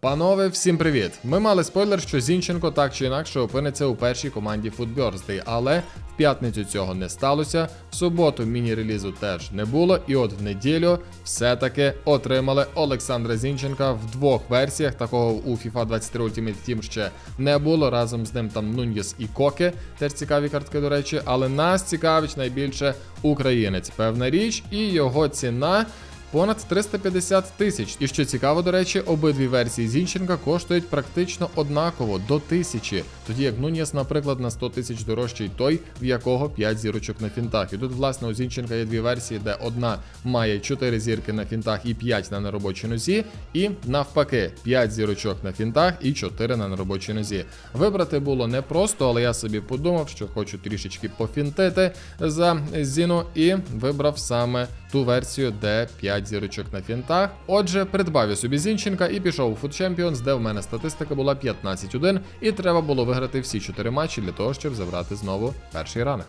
Панове, всім привіт! Ми мали спойлер, що Зінченко так чи інакше опиниться у першій команді Footbirthday, але в п'ятницю цього не сталося. В суботу міні-релізу теж не було, і от в неділю все-таки отримали Олександра Зінченка в двох версіях. Такого у FIFA 23 Ultimate Team ще не було. Разом з ним там Нуньєс і Коке. Теж цікаві картки, до речі, але нас цікавить найбільше українець. Певна річ, і його ціна. Понад 350 тисяч. І що цікаво, до речі, обидві версії Зінченка коштують практично однаково до тисячі. Тоді як Нуніс, наприклад, на 100 тисяч дорожчий той, в якого 5 зірочок на фінтах. І тут, власне, у Зінченка є дві версії, де одна має 4 зірки на фінтах і 5 на неробочій нозі, і навпаки, 5 зірочок на фінтах і 4 на неробочій нозі. Вибрати було непросто, але я собі подумав, що хочу трішечки пофінтити за Зіну, і вибрав саме ту версію, де 5 зірочок на фінтах. Отже, придбав я собі Зінченка і пішов у Food Champions, де в мене статистика була 15-1, і треба було виграти всі 4 матчі для того, щоб забрати знову перший ранг.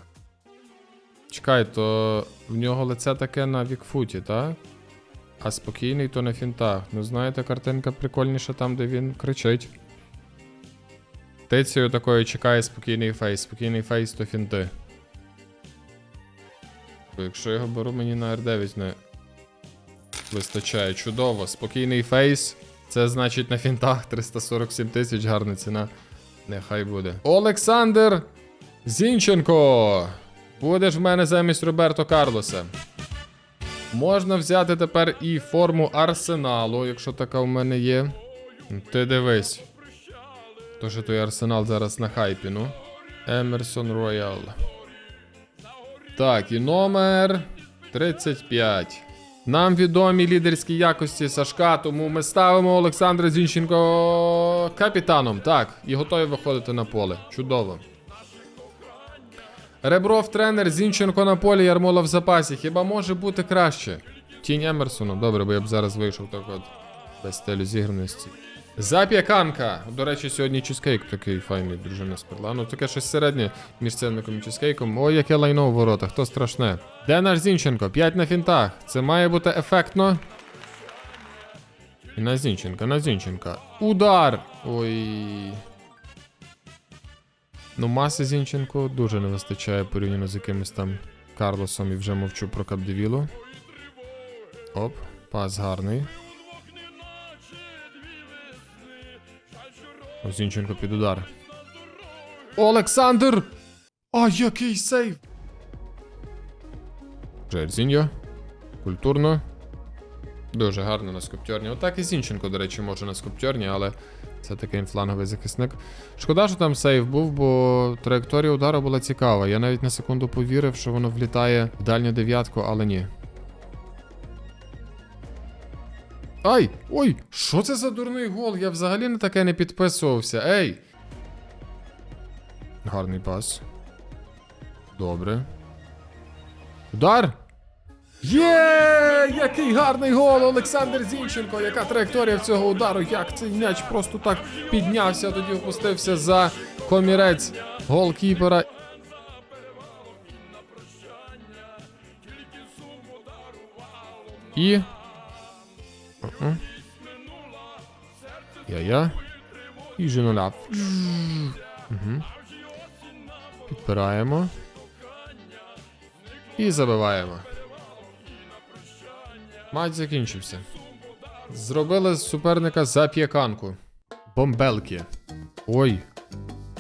Чекай, то в нього лице таке на вікфуті, так? А спокійний то на фінтах. Ну, знаєте, картинка прикольніша там, де він кричить. Тицею такою чекає спокійний фейс. Спокійний фейс то фінти. Якщо його беру, мені на R9 не вистачає. Чудово. Спокійний фейс. Це значить на фінтах 347 тисяч, гарна ціна. Нехай буде. Олександр Зінченко! Будеш в мене замість Роберто Карлоса. Можна взяти тепер і форму арсеналу, якщо така в мене є. Ти дивись. То що той арсенал зараз на хайпі, ну. Емерсон Роял. Так, і номер 35. Нам відомі лідерські якості Сашка, тому ми ставимо Олександра Зінченко капітаном. Так, і готові виходити на поле. Чудово. Ребров тренер, Зінченко на полі, Ярмола в запасі. Хіба може бути краще? Тінь Емерсону, добре, бо я б зараз вийшов так от без стилю зіграності. Запіканка. До речі, сьогодні чизкейк такий файний, дружина спекла. Ну таке щось середнє між цінником і чизкейком. Ой, яке лайно у воротах, то страшне. Де наш Зінченко? 5 на фінтах. Це має бути ефектно. І на Зінченка, на Зінченка. Удар! Ой. Ну, маси Зінченко дуже не вистачає порівняно з якимось там Карлосом і вже мовчу про Капдевілу. Оп, пас гарний. Зінченко під удар. Олександр! А який сейв! Джерзіньо. Культурно. Дуже гарно на скоптьорні. Отак і Зінченко, до речі, може на скоптьорні, але це такий фланговий захисник. Шкода, що там сейв був, бо траєкторія удару була цікава. Я навіть на секунду повірив, що воно влітає в дальню дев'ятку, але ні. Ай! Ой! Що це за дурний гол? Я взагалі на таке не підписувався. Ей! Гарний пас. Добре. Удар! Є! Який гарний гол! Олександр Зінченко! Яка траєкторія в цього удару? Як цей м'яч просто так піднявся, тоді опустився за комірець голкіпера. І. Мгм. Я-я. І женуляв. Угу. Підпираємо. І забиваємо. Матч закінчився. Зробили з суперника зап'яканку. Бомбелки. Ой.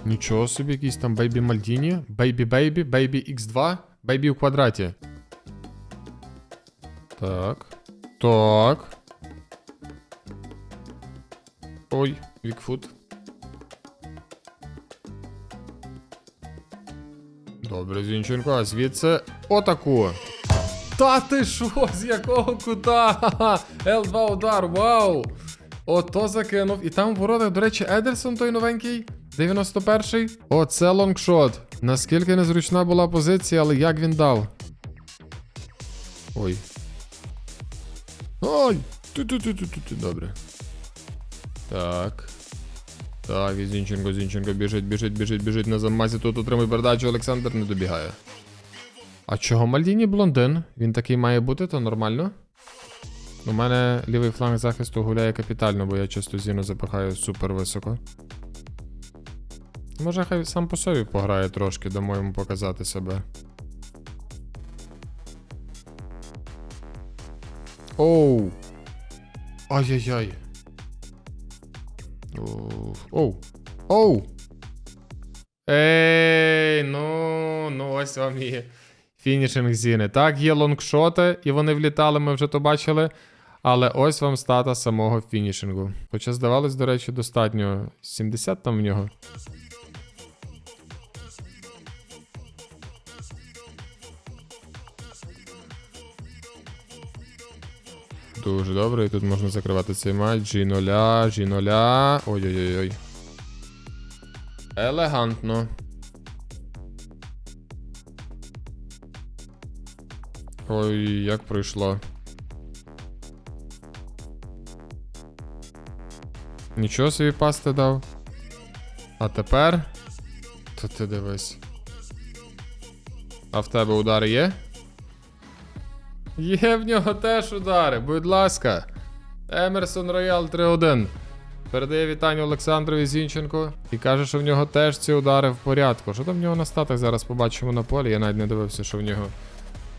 Нічого собі, якийсь там Бейбі Мальдіні. Бейбі Бейбі, Бейбі X2, Бейбі у квадраті. Так. Так. Ой, Вікфут. Добре, Зінченко, а звідси отаку. Та ти що, з якого кута? Ха-ха. Л2 удар, вау! Ото закинув. І там в воротах, до речі, Едерсон той новенький. 91-й. Оце лонгшот. Наскільки незручна була позиція, але як він дав. Ой. Ой! Ту-ту-ту-ту-ту. Добре. Так. Так, Зінченко, Зінченко біжить, біжить, біжить, біжить на замазі. Тут отримує передачу, Олександр не добігає. А чого Мальдіні блондин? Він такий має бути, то нормально. У мене лівий фланг захисту гуляє капітально, бо я часто зіну запихаю супер високо. Може, хай сам по собі пограє трошки, дамо йому показати себе. Оу. Ай-яй-яй. Оу. Оу. Ей, ну, ну ось вам і фінішинг зіни. Так, є лонгшоти, і вони влітали, ми вже то бачили. Але ось вам стата самого фінішингу. Хоча здавалось, до речі, достатньо 70 там в нього. Дуже добре, і тут можна закривати цей матч. G0, G0. Ой-ой-ой. Елегантно. Ой, як пройшло. Нічого собі пасти дав. А тепер. То ти дивись. А в тебе удари є? Є в нього теж удари, будь ласка. Емерсон Роял 3-1. Передає вітання Олександрові Зінченко і каже, що в нього теж ці удари в порядку. Що там в нього на статах зараз побачимо на полі? Я навіть не дивився, що в нього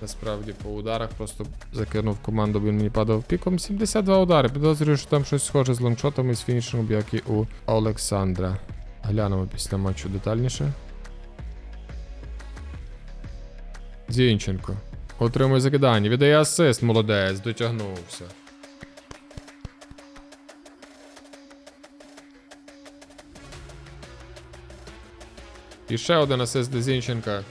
насправді по ударах. Просто закинув команду, бо він мені падав піком. 72 удари. Підозрюю, що там щось схоже з лонгшотами і з фінішингом, як і у Олександра. Глянемо після матчу детальніше. Зінченко. Отримує закидання. Віддає асист, молодець, дотягнувся. І ще один асист для Зінченка.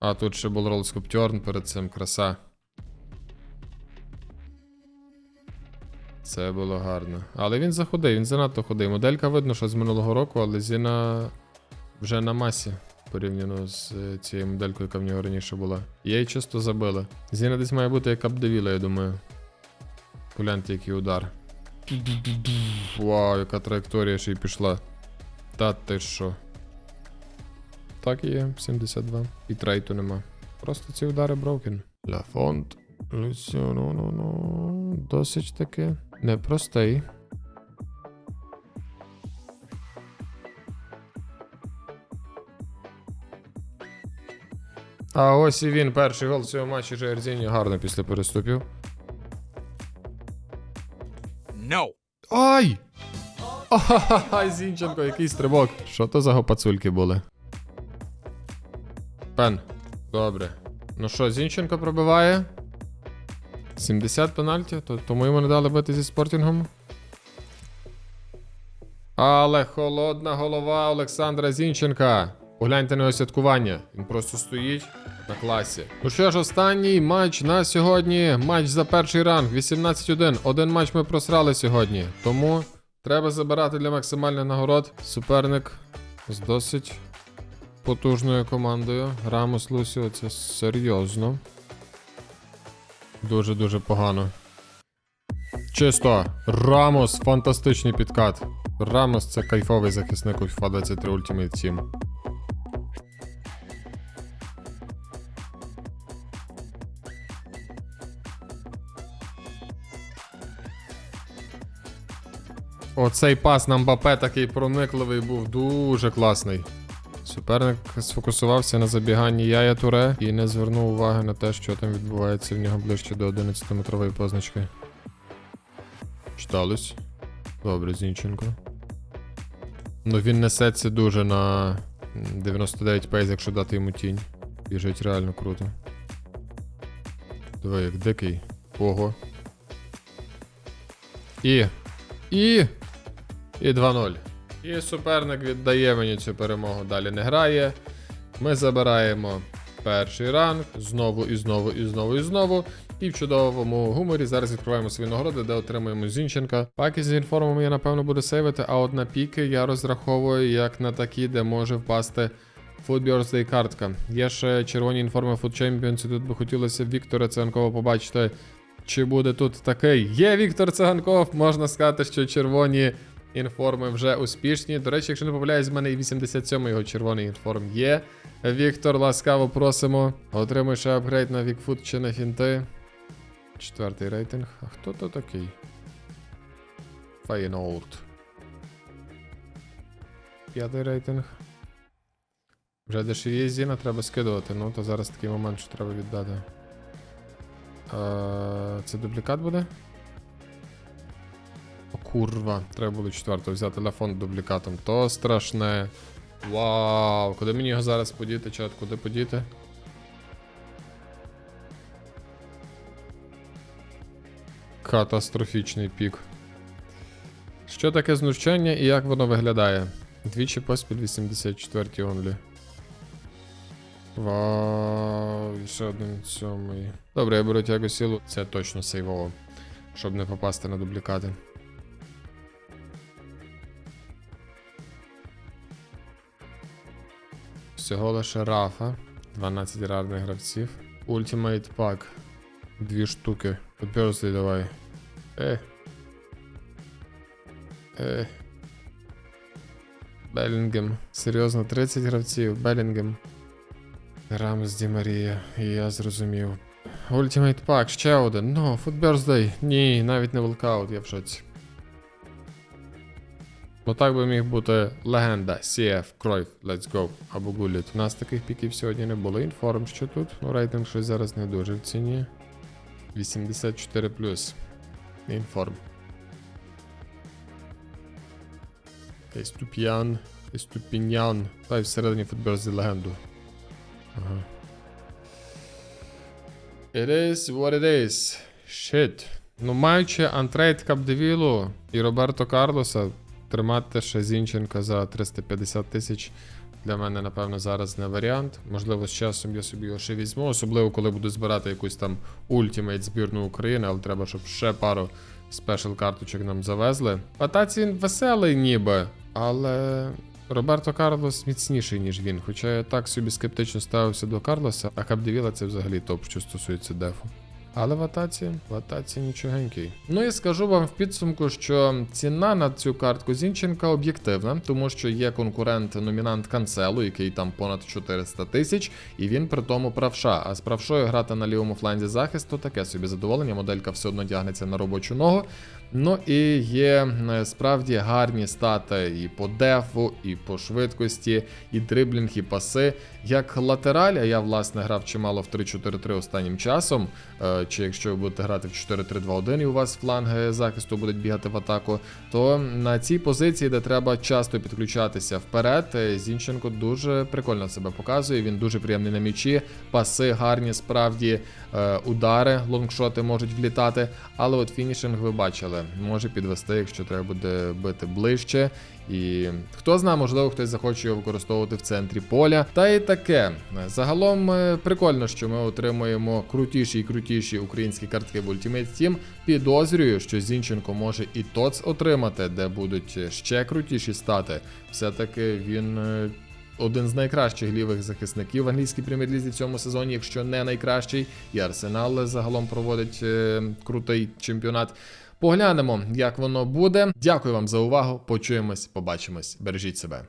А тут ще був ролскоптьорн перед цим краса. Це було гарно. Але він заходив, він занадто ходив. Моделька видно, що з минулого року, але Зіна вже на масі порівняно з е, цією моделькою, яка в нього раніше була. Її чисто забили. Зіна десь має бути як Абдевіла, я думаю. Погляньте, який удар. Вау, яка траєкторія ще й пішла. Та ти що? Так і є, 72. І трейту нема. Просто ці удари брокен. Лафонт. Люсіо, ну ну ну. Досить таки непростий. А ось і він, перший гол цього матчу Джерзіні гарно після переступів. No. Ай! Ай, Зінченко, який стрибок. Що то за гопацульки були? Пен. Добре. Ну що, Зінченко пробиває. 70 пенальті, то, тому йому не дали бити зі спортінгом. Але холодна голова Олександра Зінченка. Погляньте на його святкування. Він просто стоїть на класі. Ну що ж, останній матч на сьогодні. Матч за перший ранг. 18-1. Один матч ми просрали сьогодні. Тому треба забирати для максимальних нагород. Суперник з досить потужною командою. Рамос Лусіо, це серйозно. Дуже-дуже погано. Чисто. Рамос, фантастичний підкат. Рамос це кайфовий захисник у FIFA 23 Ultimate Team. Оцей пас на Мбапе такий проникливий був дуже класний. Суперник сфокусувався на забіганні Яя Туре і не звернув уваги на те, що там відбувається в нього ближче до 11-метрової позначки. Читалось. Добре, Зінченко. Ну він несеться дуже на 99 пейс, якщо дати йому тінь. Біжить реально круто. Диви, як дикий. Ого. І. І. І 2-0. І суперник віддає мені цю перемогу. Далі не грає. Ми забираємо перший ранг. Знову і знову, і знову, і знову. І в чудовому гуморі зараз відкриваємо свої нагороди, де отримуємо Зінченка. Паки з інформами я напевно буду сейвити, а от на піки я розраховую як на такі, де може впасти Birthday картка. Є ще червоні інформи Food Champions, і тут би хотілося Віктора Циганкова побачити. Чи буде тут такий? Є Віктор Циганков, можна сказати, що червоні інформи вже успішні. До речі, якщо не помиляюсь, в мене і 87 його червоний інформ є. Віктор, ласкаво просимо. Отримуй ще апгрейд на Вікфуд чи на фінти. Четвертий рейтинг. А хто то такий? Фейнолд. П'ятий рейтинг. Вже дешеві Зіна треба скидувати. Ну, то зараз такий момент, що треба віддати. Е, це дублікат буде? Курва, треба було четвертого взяти телефон з дублікатом. То страшне. Вау, куди мені його зараз подіти, чат, куди подіти? Катастрофічний пік. Що таке знущання і як воно виглядає? Двічі поспіль 84 онлі. Вау, ще один сьомий. Добре, я беру тягу сілу. Це точно сейвово. Щоб не попасти на дублікати. Всього лише рафа. 12 рарних гравців. Ultimate Pack. Дві штуки. Подберзли давай. Е. Е. Белінгем. Серйозно, 30 гравців. Белінгем. Рамс Ді Марія. Я зрозумів. Ultimate Pack, ще один. Ну, Food Birthday. Ні, навіть не волкаут, я в шоці. Ну так би міг бути легенда CF, Кройф, Let's Go або Гуліт. У нас таких піків сьогодні не було. Інформ, що тут. Ну, рейтинг щось зараз не дуже в ціні. 84 Інформ. Еступ'ян. Еступіньян. Та й всередині футберзі легенду. Ага. It is what it is. Shit. Ну, маючи антрейд Капдевілу і Роберто Карлоса, тримати ще Зінченка за 350 тисяч для мене, напевно, зараз не варіант. Можливо, з часом я собі його ще візьму, особливо коли буду збирати якусь там ультимейт збірну України, але треба, щоб ще пару спешл карточок нам завезли. Атаці він веселий ніби, але Роберто Карлос міцніший, ніж він. Хоча я так собі скептично ставився до Карлоса, а Капдевіла це взагалі топ, що стосується дефу. Але в атаці, в атаці нічогенький. Ну і скажу вам в підсумку, що ціна на цю картку Зінченка об'єктивна, тому що є конкурент-номінант Канцелу, який там понад 400 тисяч, і він при тому правша. А з правшою грати на лівому фланзі захисту таке собі задоволення. Моделька все одно тягнеться на робочу ногу. Ну і є е, справді гарні стати і по дефу, і по швидкості, і дриблінг, і паси. Як латераль, а я власне грав чимало в 3-4-3 останнім часом. Е, Чи якщо ви будете грати в 4-3-2-1 і у вас фланги захисту будуть бігати в атаку, то на цій позиції, де треба часто підключатися вперед, е, Зінченко дуже прикольно себе показує. Він дуже приємний на м'ячі, паси гарні, справді удари, лонгшоти можуть влітати. Але от фінішинг ви бачили, може підвести, якщо треба буде бити ближче. І хто знає, можливо, хтось захоче його використовувати в центрі поля. Та і таке. Загалом е, прикольно, що ми отримуємо крутіші і крутіші українські картки в Ultimate Team. Підозрюю, що Зінченко може і ТОЦ отримати, де будуть ще крутіші стати. Все-таки він. е, один з найкращих лівих захисників в англійській прем'єр-лізі в цьому сезоні, якщо не найкращий, і Арсенал загалом проводить е, крутий чемпіонат. Поглянемо, як воно буде. Дякую вам за увагу. Почуємось, побачимось. Бережіть себе.